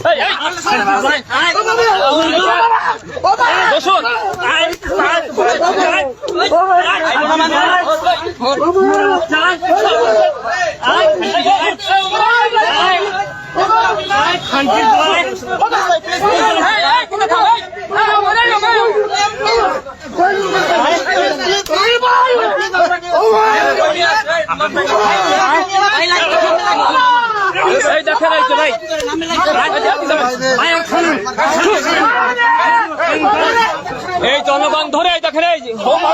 এই, এই, আওয়ামী লীগের দোষর। এই দেখেন এই যে ভাই এই জনগণ ধরে এই দেখেন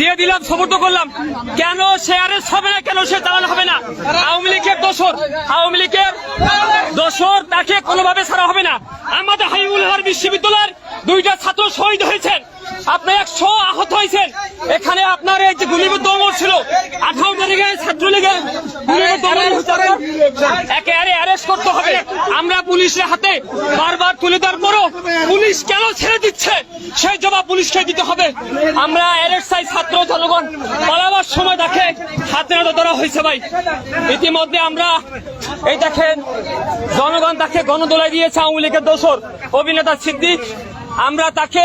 দিয়ে দিলাম সমর্থ করলাম। কেন সে অ্যারেস্ট হবে না, কেন সে দালাল হবে না? আওয়ামী লীগের দোষর, আওয়ামী লীগের দোষর তাকে কোনোভাবে ছাড়া হবে না। আমাদের হাইউল বিশ্ববিদ্যালয়ের দুইটা ছাত্র শহীদ হয়েছেন। আপনি একশো আহত হয়েছেন। এখানে আপনার এই যে গুলিবিদ্ধ অমর ছিল আঠারো তারিখে ছাত্রলীগের অমর হয়েছে। আপনার। অ্যারেস্ট করতে হবে। আমরা পুলিশের হাতে বারবার তুলে দেওয়ার পরও পুলিশ কেন ছেড়ে দিচ্ছে? সেই জবাব পুলিশকে দিতে হবে। আমরা অ্যারেস্ট চাই ছাত্র জনগণ। পালাবার সময় দেখে হাতে নাতে ধরা হয়েছে ভাই। ইতিমধ্যে আমরা এই দেখেন জনগণ তাকে গণদোলায় দিয়েছে আওয়ামী লীগের দোষর। অভিনেতা সিদ্দিক আমরা তাকে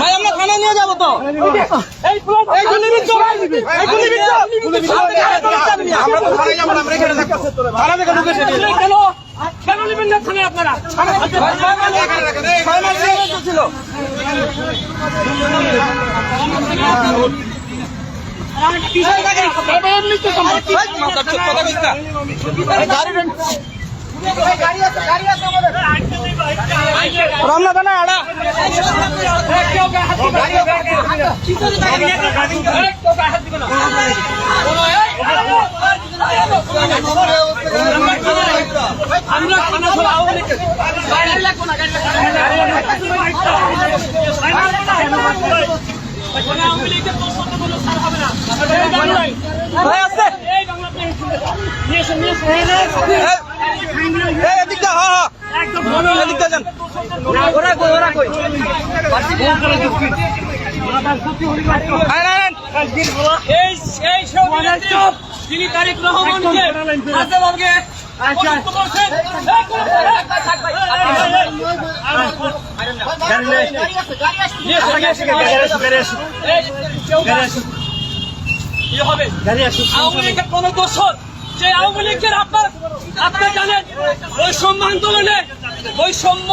ভাই আমরা থানা নিয়ে যাব তো আমরা তো থানায় যাব না, আমরা এখানে থানা থেকে ঢুকেছে কেন কেন নেবেন না থানায় আপনারা ছিল রমনা থানা আড়া আমরা থানা সব আওয়ামী লাগবো না গাড়ি আওয়ামী লীগের দোষ হতে কোনো ছাড় হবে না এই বাংলায় ভাই আসছে এই বাংলা আপনি নিয়ে এসেন নিয়ে এসেন এই এদিকটা হ্যাঁ হ্যাঁ একদম এদিকটা যান ওরা কই ওরা কই আয় না এই এই সব তিনি তারিক রহমানকে আজকে অভিযুক্ত করছেন এই কোন- নিয়ে এসেন, নিয়ে এসেন, নিয়ে এসেন। আওয়ামী লীগের কোন দোষর যে আওয়ামী লীগের আপনার আপনি জানেন বৈষম্য আন্দোলনে বৈষম্য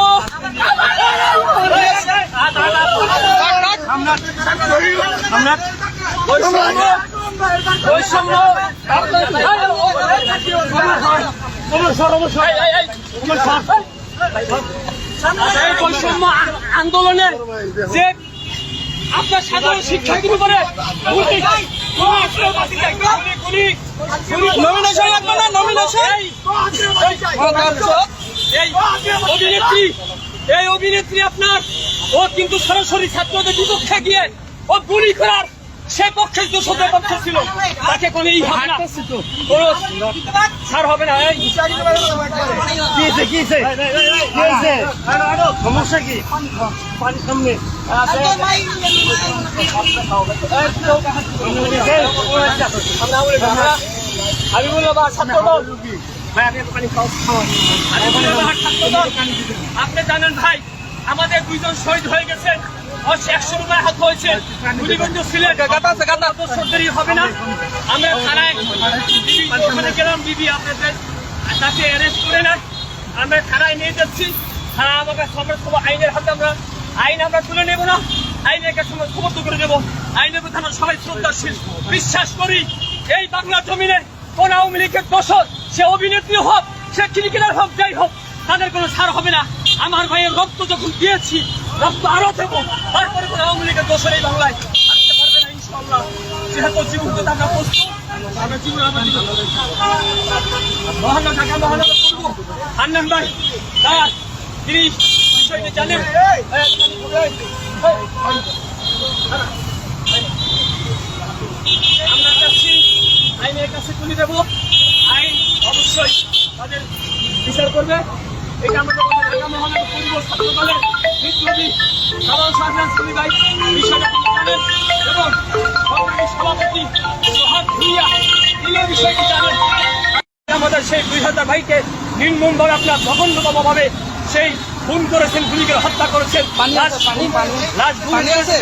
বৈষম্য আন্দোলনে যে আপনার সাধারণ শিক্ষার্থীর উপরে নমিনেশন লাগবে না নমিনেশন এই, অভিনেত্রী এই অভিনেত্রী আপনার ও কিন্তু সরাসরি ছাত্রদের বিপক্ষে গিয়ে ও গুলি করার সে পক্ষে দোষদের পক্ষ ছিল তাকে কোনো এই না হবে না এই সমস্যা কি পানি সামনে হাবিবুল্লাহ বা ছাত্র দল ভাই আপনি পানি জানেন ভাই আমাদের দুইজন শহীদ হয়ে গেছে একশো রুপায় হাত হয়েছে। ছিলেন সরকারি হবে না। আমরা থানায় ওখানে গেলাম বিবি আপনাদের তাকে অ্যারেস্ট করে না আমরা থানায় নিয়ে যাচ্ছি। থানা আমাকে সবার সব আইনের হাতে আমরা আইন আমরা তুলে নেব না। আইনের কাছে আমরা সমর্থ করে দেবো আইনের প্রতি আমরা সবাই শ্রদ্ধাশীল। বিশ্বাস করি এই বাংলা জমিনে কোন আওয়ামী লীগের দোষর, সে অভিনেত্রী হোক, সে ক্রিকেটার হোক, যাই হোক, তাদের কোনো ছাড় হবে না। আমার ভাইয়ের রক্ত যখন দিয়েছি, রক্ত আরও দেবো। তারপরে কোনো আওয়ামী লীগের দোষর এই বাংলায় যেহেতু জীবন তো আমরা প্রস্তুত আমরা জীবন আমরা মহানগর ঢাকা করব হান্নান ভাই তার তিনি জানেন আমরা চাচ্ছি আইনের কাছে তুলে দেবো আইন অবশ্যই তাদের বিচার করবে। এটা আমাদের ঢাকা মহানগর পূর্ব ছাত্র বিপ্লবী সাধারণ সাধারণ শ্রী বিষয়টা জানেন এবং সংগ্রামী সভাপতি সোহাগ ভুইয়া তিনিও বিষয়টি জানেন। আমাদের সেই দুই হাজার ভাইকে নির্মমভাবে আপনার জঘন্যতম ভাবে সেই খুন করেছেন গুলি করে হত্যা করেছেন লাশ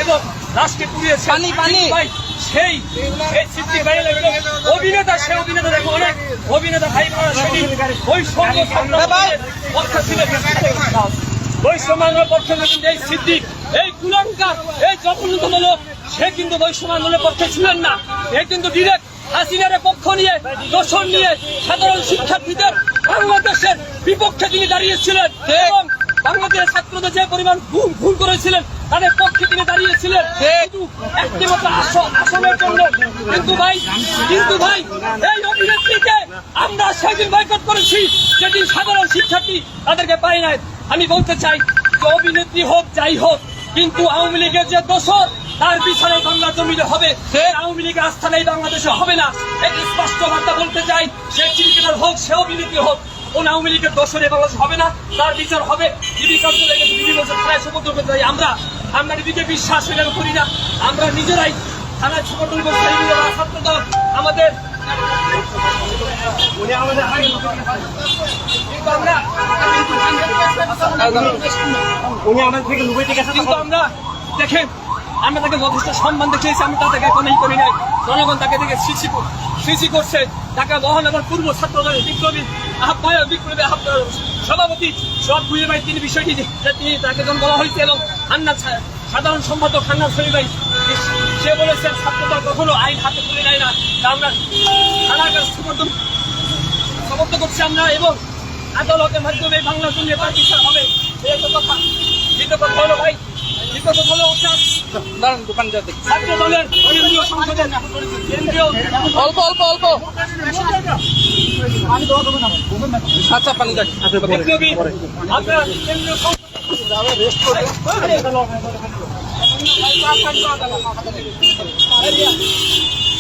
এবং লাশকে পুড়িয়েছেন। সেই অভিনেতা সে অভিনেতা দেখো অনেক। অভিনেতা ভাই বোনেরা পক্ষে কিন্তু এই সিদ্দিক এই কুলঙ্কার এই জঘন্যতম লোক সে কিন্তু পক্ষে ছিলেন না। এ কিন্তু ডিরেক্ট হাসিনার পক্ষ নিয়ে দোষণ নিয়ে সাধারণ শিক্ষার্থীদের বাংলাদেশের বিপক্ষে তিনি দাঁড়িয়েছিলেন এবং বাংলাদেশের ছাত্রদের যে পরিমাণ ভুল ভুল করেছিলেন তাদের পক্ষে তিনি দাঁড়িয়েছিলেন। একটি মাত্র আস- আসনের জন্য। কিন্তু ভাই কিন্তু ভাই এই অভিনেত্রীকে আমরা সেদিন বয়কট করেছি যেদিন সাধারণ শিক্ষার্থী তাদেরকে পাই নাই। আমি বলতে চাই যে অভিনেত্রী হোক যাই হোক কিন্তু আওয়ামী লীগের যে দোষর তার বিচারে বাংলা জমিনে হবে। সে আওয়ামী লীগের আস্থা নেই বাংলাদেশে হবে না। একটি স্পষ্ট বার্তা বলতে চাই সে ক্রিকেটার হোক সে অভিনেত্রী হোক কোন আওয়ামী লীগের দোষরে বাংলাদেশ হবে না। তার বিচার হবে। ডিবি থানায় সমর্থন করতে চাই আমরা। আমরা নিজেকে বিশ্বাস এটা করি না। আমরা নিজেরাই থানায় সমর্থন করতে আমাদের উনি আমাদের উনি আমাদের থেকে গেছে কিন্তু আমরা দেখেন আমরা তাকে যথেষ্ট সম্মান দেখিয়েছি, আমি তাকে কোনোই করি নাই। জনগণ তাকে দেখে সিসি সিসি করছে। ঢাকা মহানগর পূর্ব ছাত্র বিপ্লবী, আহ্বায়ক বিপ্লবী আহ্বায়ক সভাপতি সব বুঝে ভাই, তিনি বিষয়টি তিনি তাকে যখন বলা হয়েছে এবং হান্নার সা- সাধারণ সম্পাদক হান্নার শরীফ ভাই সে বলেছেন ছাত্র দল কখনো আইন হাতে তুলে নেয় না। তা আমরা সমর্থন সমর্থন করছি আমরা, এবং আদালতের মাধ্যমে বাংলার জন্য বিচার হবে। এই কথা। ভাই কথা হলো আপনার দাঁড়ান দোকান যা দেখি। ছাত্র দলের কেন্দ্রীয় সংসদের কেন্দ্রীয় অল্প অল্প অল্প। আচ্ছা পানি যাক আপনার কেন্দ্রীয়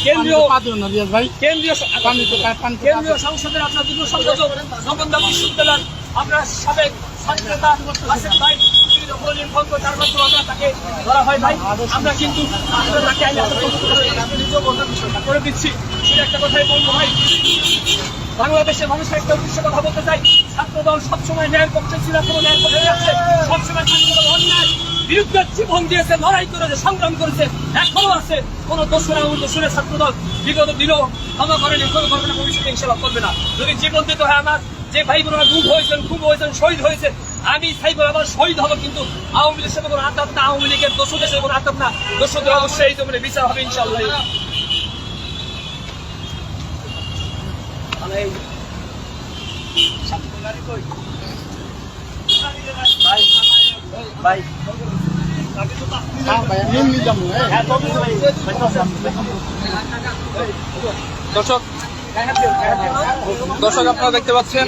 কেন্দ্রীয় কেন্দ্রীয় কেন্দ্রীয় সংসদের আপনার যুব সংযোজক জগন্নাথ বিশ্ববিদ্যালয় আপনার সাবেক ভাই। বাংলাদেশের মানুষের একটা উদ্দেশ্য কথা বলতে চাই। ছাত্র দল সবসময় ন্যায়ের পক্ষে ছিল কোনো ন্যায়ের পক্ষে আছে। সবসময় ছাত্র অন্যায়, বিরুদ্ধে জীবন দিয়েছে, লড়াই করেছে, সংগ্রাম করেছে, এখনও আছে। কোন দোষরা দোষরে ছাত্র দল বিগত দিনও ক্ষমা করেনি, কোনো করবে না ভবিষ্যতে ইনশাল্লাহ করবে না। যদি জীবন দিতে হয় আমার, যে ভাই বোনেরা গুম হয়েছেন খুব হয়েছেন, শহীদ হয়েছে আমি সাইবার আবার শহীদ হব কিন্তু আওয়ামী লীগের সাথে কোনো আতাপ না আওয়ামী লীগের দোষদের সাথে কোনো আতাপ না। দোষদের অবশ্যই এই জমিনে বিচার হবে ইনশাল্লাহ তো ভাই। দর্শক দর্শক আপনারা দেখতে পাচ্ছেন।